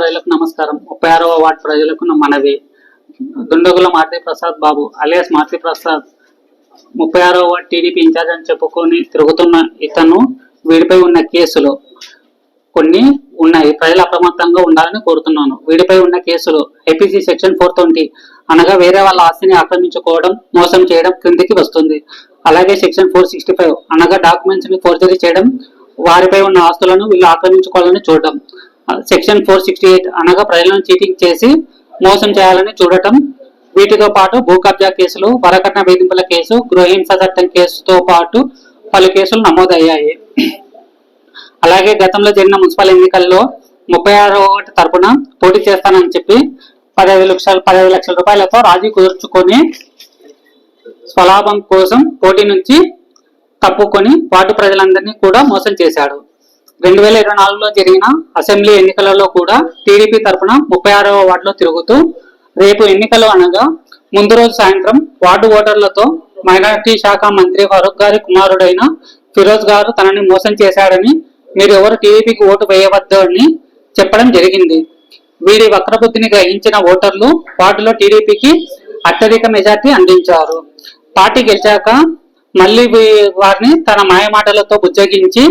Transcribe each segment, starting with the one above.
ప్రజలకు నమస్కారం. ముప్పై ఆరవ వార్డు ప్రజలకు మనవి. దుండగుల మారుతి ప్రసాద్ బాబు అలియాస్ మారుతి ప్రసాద్ ముప్పై ఆరవ వార్డు టీడీపీ ఇన్ఛార్జ్ అని చెప్పుకొని తిరుగుతున్న ఇతను వీడిపై ఉన్న కేసులు కొన్ని ఉన్నాయి. ప్రజలు అప్రమత్తంగా ఉండాలని కోరుతున్నాను. వీడిపై ఉన్న కేసులు ఐపీసీ సెక్షన్ ఫోర్ ట్వంటీ అనగా వేరే వాళ్ళ ఆస్తిని ఆక్రమించుకోవడం మోసం చేయడం క్రిందికి వస్తుంది. అలాగే సెక్షన్ ఫోర్ సిక్స్టీ ఫైవ్ అనగా డాక్యుమెంట్స్ని ఫోర్జరీ చేయడం వారిపై ఉన్న ఆస్తులను వీళ్ళు ఆక్రమించుకోవాలని చూడడం. సెక్షన్ ఫోర్ సిక్స్టీ ఎయిట్ అనగా ప్రజలను చీటింగ్ చేసి మోసం చేయాలని చూడటం. వీటితో పాటు భూ కబ్జా కేసులు వరకట్న వేధింపుల కేసు గృహహింస చట్టం కేసుతో పాటు పలు కేసులు నమోదయ్యాయి. అలాగే గతంలో జరిగిన మున్సిపల్ ఎన్నికల్లో ముప్పై ఆరో ఒకటి తరపున పోటీ చేస్తానని చెప్పి పదహైదు లక్షల పదహైదు లక్షల రూపాయలతో రాజీ కుదుర్చుకొని స్వలాభం కోసం పోటీ నుంచి తప్పుకొని వార్డు ప్రజలందరినీ కూడా మోసం చేశాడు. రెండు వేల ఇరవై నాలుగులో జరిగిన అసెంబ్లీ ఎన్నికలలో కూడా టీడీపీ తరపున ముప్పై ఆరవ వార్డులో తిరుగుతూ రేపు ఎన్నికలు అనగా ముందు రోజు సాయంత్రం వార్డు ఓటర్లతో మైనారిటీ శాఖ మంత్రి ఫరూక్ గారి కుమారుడైన ఫిరోజ్ గారు తనని మోసం చేశాడని మీరు ఎవరు టీడీపీకి ఓటు వేయవద్దు అని చెప్పడం జరిగింది. వీడి వక్రబుద్ధిని గ్రహించిన ఓటర్లు వార్డులో టీడీపీకి అత్యధిక మెజార్టీ అందించారు. పార్టీ గెలిచాక మళ్ళీ వారిని తన మాయమాటలతో బుజ్జగించి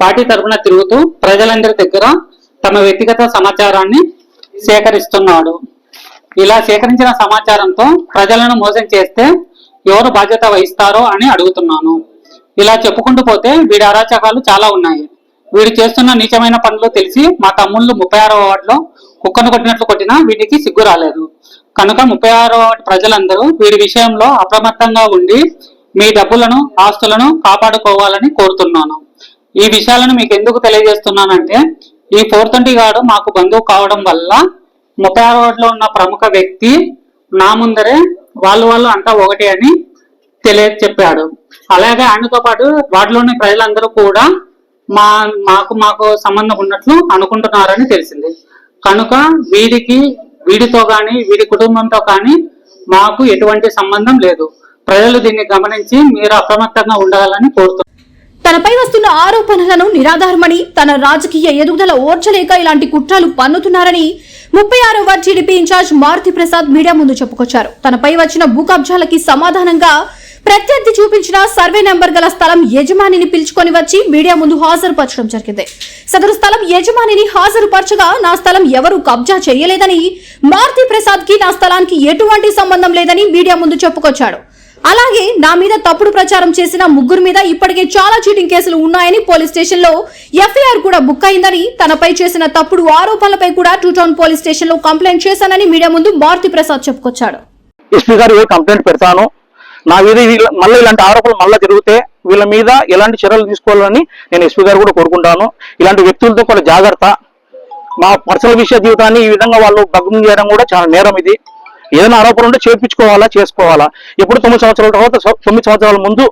పార్టీ తరఫున తిరుగుతూ ప్రజలందరి దగ్గర తమ వ్యక్తిగత సమాచారాన్ని సేకరిస్తున్నాడు. ఇలా సేకరించిన సమాచారంతో ప్రజలను మోసం చేస్తే ఎవరు బాధ్యత వహిస్తారో అని అడుగుతున్నాను. ఇలా చెప్పుకుంటూ పోతే వీడి అరాచకాలు చాలా ఉన్నాయి. వీడు చేస్తున్న నీచమైన పనులు తెలిసి మా తమ్ముళ్ళు ముప్పై ఆరవ వార్డులో కుక్కను కొట్టినట్లు కొట్టినా వీటికి సిగ్గు రాలేదు. కనుక ముప్పై ఆరో వార్డు ప్రజలందరూ వీడి విషయంలో అప్రమత్తంగా ఉండి మీ డబ్బులను ఆస్తులను కాపాడుకోవాలని కోరుతున్నాను. ఈ విషయాలను మీకు ఎందుకు తెలియజేస్తున్నానంటే ఈ ఫోర్ ట్వంటీ గాడు మాకు బంధువు కావడం వల్ల ముప్పై ఆరు వార్డులో ఉన్న ప్రముఖ వ్యక్తి నా ముందరే వాళ్ళు వాళ్ళు అంతా ఒకటి అని తెలియ చెప్పాడు. అలాగే ఆయనతో పాటు వాటిలోని ప్రజలందరూ కూడా మా మాకు మాకు సంబంధం ఉన్నట్లు అనుకుంటున్నారని తెలిసింది. కనుక వీడికి వీడితో కానీ వీడి కుటుంబంతో కానీ మాకు ఎటువంటి సంబంధం లేదు. ప్రజలు దీన్ని గమనించి మీరు అప్రమత్తంగా ఉండాలని కోరుతున్నాను తనపై వస్తున్న ఆరోపణలను నిరాధారమని తన రాజకీయ ఎదుగుదల ఓర్చలేక ఇలాంటి కుట్రలు పన్నుతున్నారని ముప్పై ఆరో ward TDP in charge Maruti Prasad media ముందు చెప్పుకొచ్చారు. తనపై వచ్చిన భూ కబ్జాలకి సమాధానంగా ప్రత్యర్థి చూపించిన సర్వే నెంబర్ గల స్థలం యజమానిని పిలుచుకొని వచ్చి మీడియా ముందు హాజరుపరచడం జరిగింది. సదరు స్థలం యజమానిని హాజరుపరచగా నా స్థలం ఎవరు కబ్జా చేయలేదని మారుతి ప్రసాద్కి నా స్థలానికి ఎటువంటి సంబంధం లేదని మీడియా ముందు చెప్పుకొచ్చాడు. అలాగే నా మీద తప్పుడు ప్రచారం చేసిన ముగ్గురు మీద ఇప్పటికే చాలా చీటింగ్ కేసులు ఉన్నాయని పోలీస్ స్టేషన్లో ఎఫ్ఐఆర్ కూడా బుక్ అయిందని తనపై చేసిన తప్పుడు ఆరోపణలపై కూడా టూ టౌన్ పోలీస్ స్టేషన్లో కంప్లైంట్ చేశానని మీడియా ముందు మారుతి ప్రసాద్ చెప్పుకొచ్చాడు. ఎస్పీ గారు కంప్లైంట్ పెడతాను నా మీద వీళ్ళ- మళ్ళీ ఇలాంటి ఆరోపణలు మళ్ళీ జరిగితే వీళ్ళ మీద ఎలాంటి చర్యలు తీసుకోవాలని నేను ఎస్పీ గారు కూడా కోరుకుంటాను. ఇలాంటి వ్యక్తులతో కూడా జాగ్రత్త. మా పర్సనల్ విషయ జీవితాన్ని ఈ విధంగా వాళ్ళు భగ్నం చేయడం కూడా చాలా నేరం ఇది. ఏదైనా ఆరోపణ ఉంటే చేర్పించుకోవాలా చేసుకోవాలా? ఇప్పుడు తొమ్మిది సంవత్సరాల తర్వాత తొమ్మిది సంవత్సరాల ముందు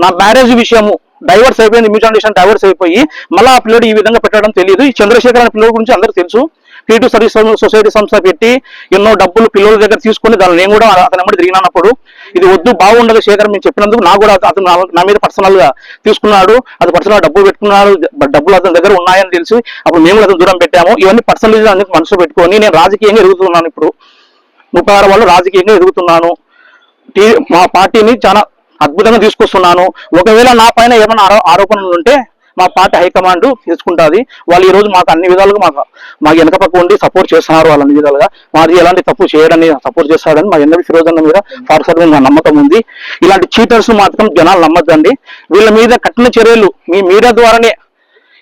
నా మ్యారేజ్ విషయము డైవర్స్ అయిపోయింది మ్యూచువల్ డైవర్స్ అయిపోయి మళ్ళీ ఆ పిల్లడు ఈ విధంగా పెట్టడం తెలియదు. ఈ చంద్రశేఖర్ అనే పిల్లల గురించి అందరికీ తెలుసు. పీటు సర్వీస్ సొసైటీ సంస్థ పెట్టి ఎన్నో డబ్బులు పిల్లల దగ్గర తీసుకొని దాన్ని నేను కూడా అతని ఎమ్మడి తిరిగినప్పుడు ఇది వద్దు బాగుండదు శేఖర్ మేము చెప్పినందుకు నాకు కూడా అతను నా- మీద పర్సనల్గా తీసుకున్నాడు. అది పర్సనల్ డబ్బులు పెట్టుకున్నాడు. డబ్బులు అతని దగ్గర ఉన్నాయని తెలిసి అప్పుడు మేము అతను దూరం పెట్టాము. ఇవన్నీ పర్సనల్ అన్ని మనసులో పెట్టుకొని నేను రాజకీయంగా ఎదుగుతున్నాను ఇప్పుడు. ముప్పై ఆరు వాళ్ళు రాజకీయంగా ఎదుగుతున్నాను. మా పార్టీని చాలా అద్భుతంగా తీసుకొస్తున్నాను. ఒకవేళ నా పైన ఏమైనా ఆరోపణలు ఉంటే మా పార్టీ హైకమాండ్ తీసుకుంటుంది. వాళ్ళు ఈరోజు మాకు అన్ని విధాలుగా మాకు మాకు వెనక పక్క ఉండి సపోర్ట్ చేస్తున్నారు వాళ్ళు అన్ని విధాలుగా. మాది ఎలాంటి తప్పు చేయడని సపోర్ట్ చేస్తారని మా ఎన్నవి ఫిరోజ్ అన్న మీద ఫారూక్ మీద మా నమ్మకం ఉంది. ఇలాంటి చీటర్స్ మాత్రం జనాలు నమ్మద్దండి. వీళ్ళ మీద కఠిన చర్యలు మీ మీడియా ద్వారానే.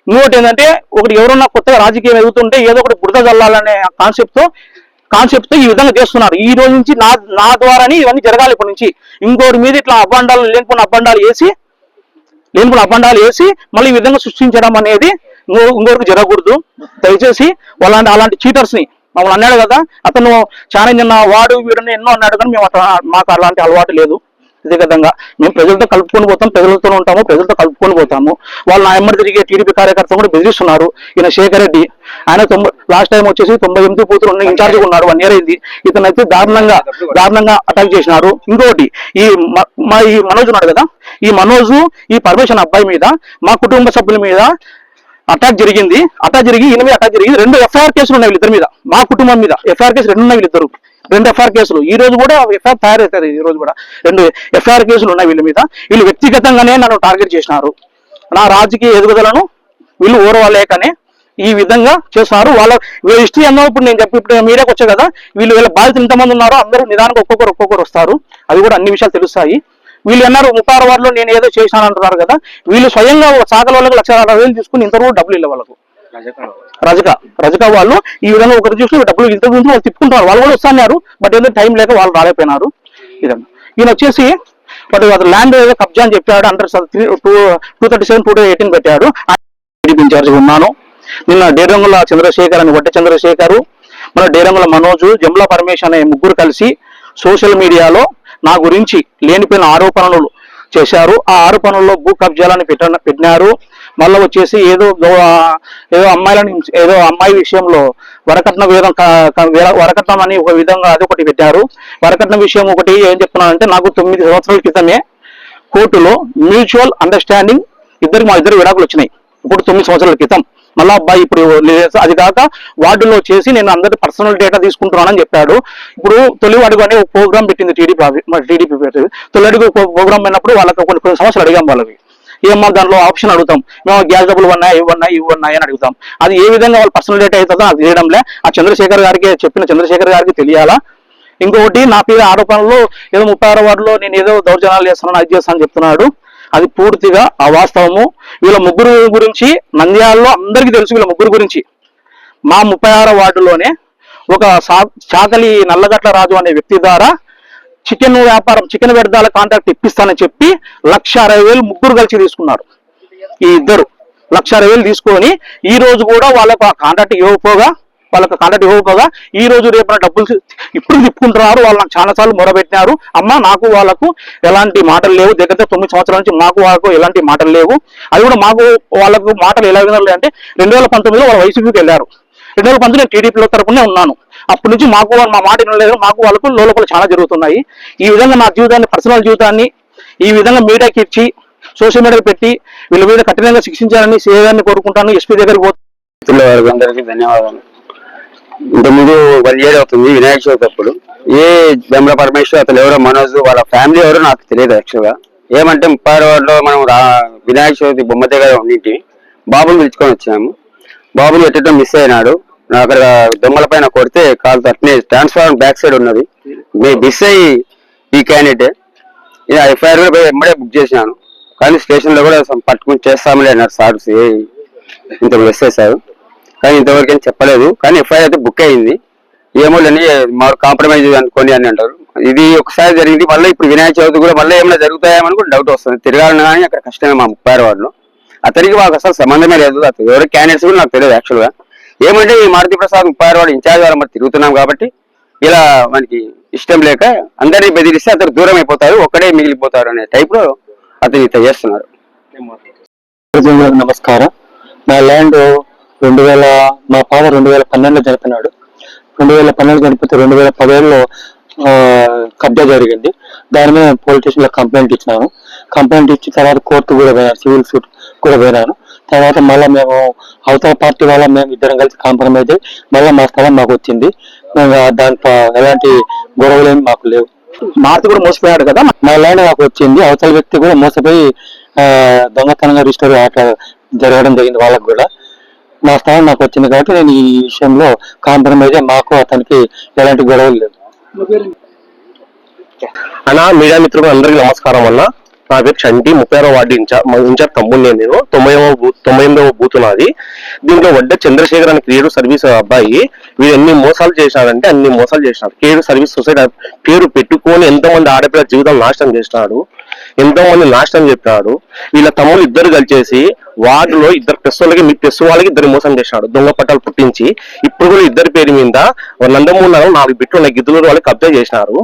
ఇంకోటి ఏంటంటే ఒకటి ఎవరన్నా కొత్తగా రాజకీయం ఎదుగుతుంటే ఏదో ఒకటి బురద జల్లాలనే కాన్సెప్ట్తో కాన్సెప్ట్తో ఈ విధంగా చేస్తున్నారు. ఈ రోజు నుంచి నా నా ద్వారానే ఇవన్నీ జరగాలి ఇప్పటి నుంచి. ఇంకోటి మీద ఇట్లా అబ్బండాలు లేనిపోయిన అబ్బండాలు వేసి లేనిపోయిన అబ్బండాలు వేసి మళ్ళీ ఈ విధంగా సృష్టించడం అనేది ఇంకోరికి జరగకూడదు. దయచేసి వాళ్ళంటి అలాంటి చీటర్స్ని మమ్మల్ని అన్నాడు కదా అతను చాలా నిన్న వాడు వీడని ఎన్నో అన్నాడు కానీ మేము అట్లా మాకు అలాంటి అలవాటు లేదు. ఇదే విధంగా మేము ప్రజలతో కలుపుకొని పోతాం ప్రజలతో ఉంటాము ప్రజలతో కలుపుకొని పోతాము. వాళ్ళు నా ఎమ్మడి తిరిగే టీడీపీ కార్యకర్తలు కూడా బెదిరిస్తున్నారు ఈయన శేఖర్ రెడ్డి ఆయన తొంభై లాస్ట్ టైం వచ్చేసి తొంభై ఎనిమిది పూతులు ఉన్న ఇన్ఛార్జ్ ఉన్నాడు వన్ ఇయర్ అయింది. ఇతను అయితే దారుణంగా దారుణంగా అటాక్ చేసినారు. ఇంకొకటి ఈ మా ఈ మనోజ్ ఉన్నాడు కదా? ఈ మనోజ్ ఈ పరమేశ్వర్ అబ్బాయి మీద మా కుటుంబ సభ్యుల మీద అటాక్ జరిగింది. అటాక్ జరిగి ఈయన మీద అటాక్ జరిగింది. రెండు ఎఫ్ఐఆర్ కేసులు ఉన్నాయి వీళ్ళిద్దరి మీద. మా కుటుంబం మీద ఎఫ్ఐఆర్ కేసు రెండు ఉన్నాయి వీళ్ళిద్దరు. రెండు ఎఫ్ఆర్ కేసులు. ఈ రోజు కూడా ఎఫ్ఐఆర్ తయారవుతుంది ఈ రోజు కూడా. రెండు ఎఫ్ఐఆర్ కేసులు ఉన్నాయి వీళ్ళ మీద. వీళ్ళు వ్యక్తిగతంగానే నన్ను టార్గెట్ చేసినారు. నా రాజకీయ ఎదుగుదలను వీళ్ళు ఓరవాలేకనే ఈ విధంగా చేస్తున్నారు వాళ్ళ వీళ్ళ హిస్టరీ అన్న ఇప్పుడు నేను చెప్పి ఇప్పుడు మీడియాకి వచ్చా కదా. వీళ్ళు వీళ్ళ బాధితులు ఎంతమంది ఉన్నారో అందరూ నిదానికి ఒక్కొక్కరు ఒక్కొక్కరు వస్తారు. అది కూడా అన్ని విషయాలు తెలుస్తాయి. వీళ్ళు అన్నారు ముప్పై ఆరు వార్డులో నేను ఏదో చేశాను అంటున్నారు కదా. వీళ్ళు స్వయంగా సాగల వాళ్ళకి లక్ష అరవై వేలు తీసుకుని ఇంతవరకు డబ్బులు ఇళ్ళ వాళ్ళకు. రజక రజక వాళ్ళు ఈ విధంగా ఒకరు చూసి డబ్బులు ఇంత గురించి వాళ్ళు తిప్పుకుంటారు. వాళ్ళు కూడా వస్తున్నారు బట్ ఏదో టైం లేక వాళ్ళు రాలేకపోయినారు. ఇదన్నా ఈయన వచ్చేసి బట్ అతను ల్యాండ్ ఏదో కబ్జా అని చెప్పాడు under three two two thirty seven two eighteen పెట్టాడు. ఇన్ఛార్జ్ ఉన్నాను. నిన్న డేరంగుల చంద్రశేఖర్ అని వడ్డ చంద్రశేఖరు మన డేరంగుల మనోజు జమ్లా పరమేశ్ అనే ముగ్గురు కలిసి సోషల్ మీడియాలో నా గురించి లేనిపోయిన ఆరోపణలు చేశారు. ఆ ఆరోపణల్లో భూ కబ్జాలని పెట్ట పెట్టినారు. మళ్ళీ వచ్చేసి ఏదో ఏదో అమ్మాయిలని ఏదో అమ్మాయి విషయంలో వరకట్న వేదం వరకట్నం అని ఒక విధంగా అది ఒకటి పెట్టారు. వరకట్నం విషయం ఒకటి ఏం చెప్తున్నానంటే నాకు తొమ్మిది సంవత్సరాల క్రితమే కోర్టులో మ్యూచువల్ అండర్స్టాండింగ్ ఇద్దరు మా ఇద్దరు విడాకులు వచ్చినాయి. ఇప్పుడు తొమ్మిది సంవత్సరాల క్రితం. మళ్ళీ అబ్బాయి ఇప్పుడు అది కాక వార్డులో చేసి నేను అందరి పర్సనల్ డేటా తీసుకుంటున్నానని చెప్పాడు. ఇప్పుడు తొలి అడుగు అనే ఒక ప్రోగ్రామ్ పెట్టింది టీడీపీ టీడీపీ పెట్టింది. తొలి అడుగు ప్రోగ్రామ్ అయినప్పుడు వాళ్ళకి కొన్ని కొన్ని సమస్యలు అడిగాం వాళ్ళకి. ఏమో దాంట్లో ఆప్షన్ అడుగుతాం. మేము గ్యాస్ డబ్బులు ఉన్నాయి ఇవ్వన్నాయి? ఇవ్వన్నాయి? అని అడుగుతాం. అది ఏ విధంగా వాళ్ళ పర్సనల్ డేటా అవుతుందో అది తెలియడంలే ఆ చంద్రశేఖర్ గారికి చెప్పిన చంద్రశేఖర్ గారికి తెలియాలా? ఇంకొకటి నా పేరు ఆరోపణలు ఏదో ముప్పై ఆరో వార్డులో నేను ఏదో దౌర్జన్యాలు చేస్తున్నాను అది చేస్తానని చెప్తున్నాడు. అది పూర్తిగా అవాస్తవము. వీళ్ళ ముగ్గురు గురించి నంద్యాలలో అందరికీ తెలుసు వీళ్ళ ముగ్గురు గురించి. మా ముప్పై ఆరో వార్డులోనే ఒక సా- చాకలి నల్లగట్ల రాజు అనే వ్యక్తి ద్వారా చికెన్ వ్యాపారం చికెన్ వ్యర్థాల కాంట్రాక్ట్ ఇప్పిస్తానని చెప్పి లక్ష అరవై వేలు ముగ్గురు కలిసి తీసుకున్నారు. ఈ ఇద్దరు లక్ష అరవై వేలు తీసుకొని ఈ రోజు కూడా వాళ్ళకు ఆ కాంట్రాక్ట్ ఇవ్వకపోగా వాళ్ళకి కాంట్రాక్ట్ ఇవ్వకపోగా ఈ రోజు రేపు డబ్బులు ఇప్పుడు తిప్పుకుంటున్నారు వాళ్ళు నాకు చాలా సార్లు మొరబెట్టినారు అమ్మ నాకు వాళ్ళకు ఎలాంటి మాటలు లేవు. దగ్గర తొమ్మిది సంవత్సరాల నుంచి మాకు వాళ్ళకు ఎలాంటి మాటలు లేవు. అది కూడా మాకు వాళ్ళకు మాటలు ఎలా వినాలి అంటే రెండు వేల పంతొమ్మిదిలో వాళ్ళ వైసీపీకి వెళ్ళారు. రెండు వేల పంతొమ్మిది నేను టీడీపీలో తరపునే ఉన్నాను. అప్పటి నుంచి మాకు మా మాట వినలేదు. మాకు వాళ్ళకు లోపల చాలా జరుగుతున్నాయి. ఈ విధంగా నా జీవితాన్ని పర్సనల్ జీవితాన్ని ఈ విధంగా మీడియాకి ఇచ్చి సోషల్ మీడియాకి పెట్టి వీళ్ళ మీద కఠినంగా శిక్షించాలని సేవాన్ని కోరుకుంటాను. ఎస్పీ దగ్గరికి పోతే అందరికీ ధన్యవాదాలు. ఇంతకుముందు వన్ ఇయర్ అవుతుంది వినాయక చవితి అప్పుడు. ఏ బెంబల పరమేశ్వర్ అతను ఎవరో మనోజ్ వాళ్ళ ఫ్యామిలీ ఎవరో నాకు తెలియదు యాక్చువల్గా ఏమంటే ముప్పై వార్డులో మనం రా- వినాయక చవితి బొమ్మ దగ్గర ఉండింటి. బాబుని పిలుచుకొని వచ్చాము. బాబుని పెట్టడం మిస్ అయినాడు. అక్కడ దొంగల పైన కొడితే కాలు అట్నే ట్రాన్స్ఫార్మర్ బ్యాక్ సైడ్ ఉన్నది. మీ మిస్ అయ్యి ఈ క్యాండిడేట్ ఎఫ్ఐఆర్ కూడా ఎమ్మడే బుక్ చేసినాను. కానీ స్టేషన్లో కూడా పట్టుకుని చేస్తాములే అన్నారు సార్ ఇంత మిస్ చేశారు కానీ ఇంతవరకు ఏం చెప్పలేదు. కానీ ఎఫ్ఐఆర్ అయితే బుక్ అయింది. ఏమో లేని మాకు కాంప్రమైజ్ అనుకోండి అని అంటారు. ఇది ఒకసారి జరిగింది. మళ్ళీ ఇప్పుడు వినాయక చవితి కూడా మళ్ళీ ఏమైనా జరుగుతాయేమని కూడా డౌట్ వస్తుంది. తిరగాలని కానీ అక్కడ కష్టమే మా ముప్పై ఆరు అతనికి మాకు అసలు సంబంధమే లేదు. అతను ఎవరు క్యాండిడేట్స్ కూడా నాకు తెలియదు యాక్చువల్గా ఏమంటే ఈ మారుతి ప్రసాద్ ముప్పై వాడు ఇన్ఛార్జ్ వారు మరి తిరుగుతున్నాం కాబట్టి ఇలా మనకి ఇష్టం లేక అందరినీ బెదిరిస్తే అతను దూరం అయిపోతారు ఒక్కడే మిగిలిపోతారు అనే టైప్లో అతను ఇట్లా చేస్తున్నారు. నమస్కారం. నా ల్యాండ్ రెండు వేల మా ఫాదర్ రెండు వేల పన్నెండులో చనిపోయినాడు. రెండు వేల పన్నెండు చనిపోతే రెండు వేల పదిహేడులో కబ్జా జరిగింది. దాని మీద పోలీస్ స్టేషన్లో కంప్లైంట్ ఇచ్చినాను. కంప్లైంట్ ఇచ్చిన తర్వాత కోర్టు కూడా పోయినాను సివిల్ సూట్ కూడా పోయినాను. తర్వాత మళ్ళీ మేము అవతల పార్టీ వాళ్ళ మేము ఇద్దరం కలిసి కాంప్రమైజ్ అయ్యి మళ్ళీ మా స్థలం మాకు వచ్చింది. మేము దాంట్లో ఎలాంటి గొడవలు ఏమి మాకు లేవు. మారుతి కూడా మోసపోయాడు కదా మా ల్యాండ్ మాకు వచ్చింది. అవతల వ్యక్తి కూడా మోసపోయి దొంగతనంగా రిజిస్టర్ అట్లా జరగడం జరిగింది వాళ్ళకు కూడా. నా స్థానం నాకు వచ్చింది కాబట్టి నేను ఈ విషయంలో కాంప్రమైజ్ మాకు అతనికి ఎలాంటి గొడవలు లేవు. అన్న మీడియా మిత్రులు అందరికీ నమస్కారం అన్నా. నా పేరు చంటి ముప్పై ఆరో వార్డు ఇన్ఛార్జ్ ఇన్ఛార్జ్ తమ్ముడు నేను. నేను తొంభై తొంభై ఎనిమిదవ బూత్ నాది. దీంట్లో వడ్డ చంద్రశేఖర్ అని క్రియేటివ్ సర్వీస్ అబ్బాయి వీడు ఎన్ని మోసాలు చేసినాడంటే అన్ని మోసాలు చేసినాడు. క్రియేటివ్ సర్వీస్ సొసైటీ పేరు పెట్టుకొని ఎంతో మంది ఆడపిల్ల జీవితం నాశనం చేసినాడు. ఎంతో మంది నాశనం చెప్పినాడు. వీళ్ళ తమ్ముడు ఇద్దరు కలిసేసి వార్డులో ఇద్దరు ప్రెస్ వాళ్ళకి మీ ప్రెస్ వాళ్ళకి ఇద్దరు మోసం చేసినాడు. దొంగ పట్టాలు పుట్టించి. ఇప్పుడు కూడా ఇద్దరి పేరు మీద నందమూరు నగరం నాలుగు బిట్లు ఉన్న గిద్దులూరు వాళ్ళకి కబ్జా చేసినారు.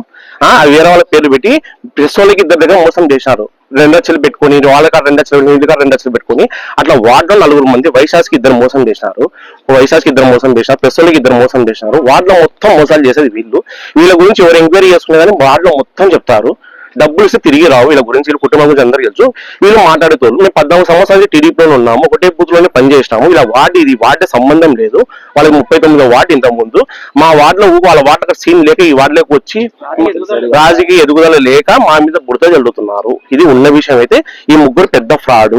ఆ వేరే వాళ్ళ పేర్లు పెట్టి పిస్తోళ్ళకి వాళ్ళకి ఇద్దరి దగ్గర మోసం చేశారు. రెండు లక్షలు పెట్టుకొని వాళ్ళ కాడ రెండు లక్షలు వీళ్ళ కాడ రెండు లక్షలు పెట్టుకొని అట్లా వార్డులో నలుగురు మంది వైశాస్కి ఇద్దరు మోసం చేశారు. వైశాస్కి ఇద్దరు మోసం చేశారు ప్రెస్వాళ్ళకి ఇద్దరు మోసం చేశారు. వార్డులో మొత్తం మోసాలు చేసేది వీళ్ళు. వీళ్ళ గురించి ఎవరు ఎంక్వైరీ చేసుకునే కానీ వార్డులో మొత్తం చెప్తారు. డబ్బులు ఇస్తే తిరిగి రావు. వీళ్ళ గురించి వీళ్ళ కుటుంబం గురించి అందరికీ తెలుసు. వీళ్ళు మాట్లాడుతారు మేము పద్నాలుగు సంవత్సరాలు టీడీపీలో ఉన్నాము. ఒకటే బూత్లోనే పనిచేసినాము. ఇలా వార్డు ఇది వార్డు సంబంధం లేదు. వాళ్ళకి ముప్పై తొమ్మిదో వార్డు ఇంత ముందు. మా వార్డులో వాళ్ళ వార్డు సీన్ లేక ఈ వార్డులోకి వచ్చి రాజకీయ ఎదుగుదల లేక మా మీద బుడత జల్లుతున్నారు. ఇది ఉన్న విషయం అయితే ఈ ముగ్గురు పెద్ద ఫ్రాడ్.